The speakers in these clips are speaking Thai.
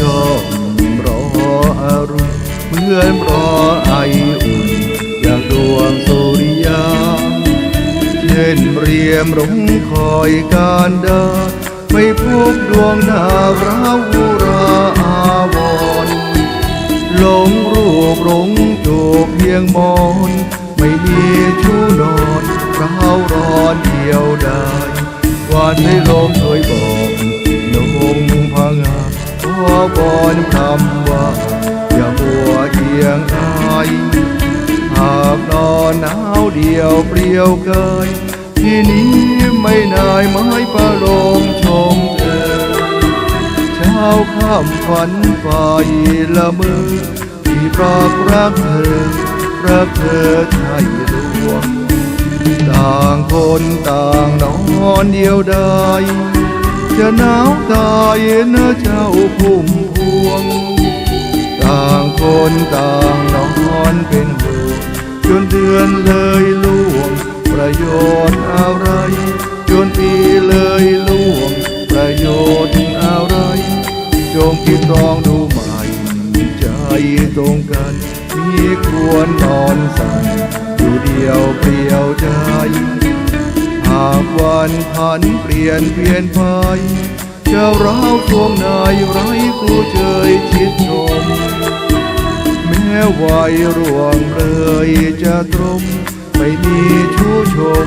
ยอมรออรุณเหมือนรอไออุ่นอย่างดวงสุริยาเช่นเรียมรุงคอยการดาไม่พวกดวงดาวราวุราอาวรหลงรูปหลงจูบเพียงมอน ไม่มีชูนอนร้าวรอนเดียวได้วันให้ลมเคยบอก ขอบอนคำว่า อย่าหัวเอียงอายหากนอนหนาวเดียวเปลี่ยวกยที่นี้ไม่นายไม้ประโลมชมเธอเช้าข้ามฝันฝ่ายละเมือ ที่ปรากรักเธอรักเธอใช่ดวงต่างคนต่างนอนเดียวดาย จะหนาวตายนะเจ้าพุ่มพวง ต่างคนต่างนอนเป็นห่วงจนเดือนเลยล่วง ประโยชน์อะไร จนปีเลยล่วง ประโยชน์อะไรจงคิดลองดูใหม่ใจตรงกัน มีควรนอนสั่นอยู่เดียวเปลี่ยวใจ พันพันเปลี่ยนเปลี่ยนไปจะร้าวทวงนายไร้ผู้เจยชิดชม แม้วัยร่วงเลยจะตรม ไม่มีชู้ชม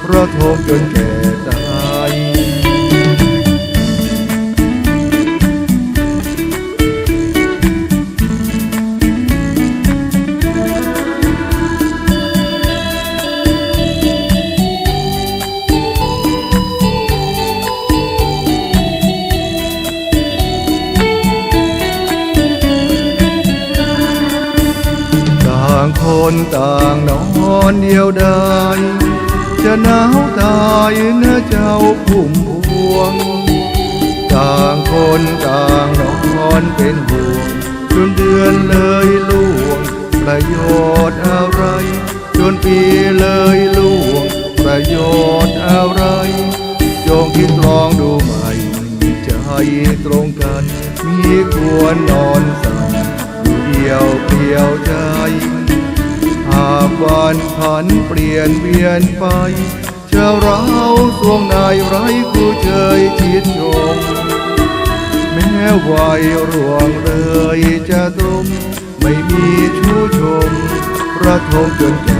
เพระทมจนแก่ คนต่างนอนเดียวดายจะหนาวตายเนะเจ้าพุ่มพวง ต่างคนต่างนอนเป็นห่วงจนเดือนเลยล่วง ประโยชน์อะไร จนปีเลยล่วง ประโยชน์อะไรจงคิดลองดูใหม่ใจตรงกัน มีควรนอนสั่นเดียวเปลี่ยวใจ ผันผันเปลี่ยนเวียนไปเจ้าเราสวงนายไร้คู่เชยชิดชม แม้วัยร่วงเลยจะตรมไม่มีชู้ชม ประทมจนแก